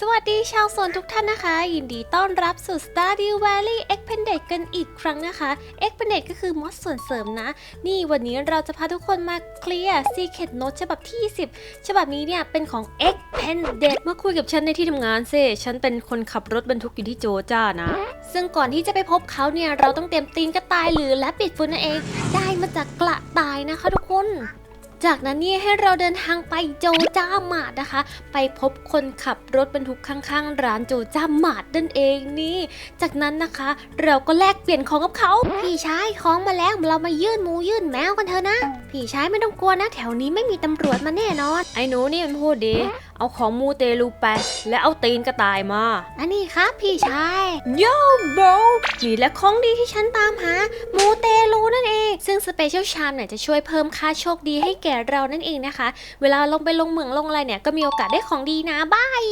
สวัสดีชาวสวนทุกท่านนะคะ ยินดีต้อนรับสู่ Stardew Valley Expanded กันอีกครั้งนะคะ Expanded ก็คือมอดส่วนเสริมนะ นี่วันนี้เราจะพาทุกคนมาเคลียร์ Secret Note ฉบับที่10ฉบับนี้เนี่ยเป็นของ Expanded มาคุยกับฉันในที่ทำงานเซฉันเป็นคนขับรถบรรทุกอยู่ที่โจจ้านะ ซึ่งก่อนที่จะไปพบเขาเนี่ยเราต้องเตรียมตีนกระต่ายหรือและปิดฟุตนั่นเอง ได้มาจากกระต่ายนะคะทุกคน จากนั้นเนี่ยให้เราเดินทางไปโจจ้าหมาดนะคะ ไปพบคนขับรถบรรทุกข้างๆ ร้านโจจ้าหมาดนั่นเองนี่ จากนั้นนะคะ เราก็แลกเปลี่ยนของกับเขา พี่ชายของมาแล้วเรามายื่นหมูยื่นแมวกันเถอะนะ พี่ชายไม่ต้องกลัวนะ แถวนี้ไม่มีตำรวจมาแน่นอน ไอ้หนูนี่มันพูดดีเอาของมูเตลูไป และเอาตีนกระต่ายมา อันนี้ครับพี่ชายโย่โบนี่แหละของดีที่ฉันตามหา มู สเปเชียลชามเนี่ยจะช่วยเพิ่มค่าโชคดีให้แก่เรานั่นเองนะคะ เวลาลงไปลงเหมืองลงอะไรเนี่ยก็มีโอกาสได้ของดีนะบาย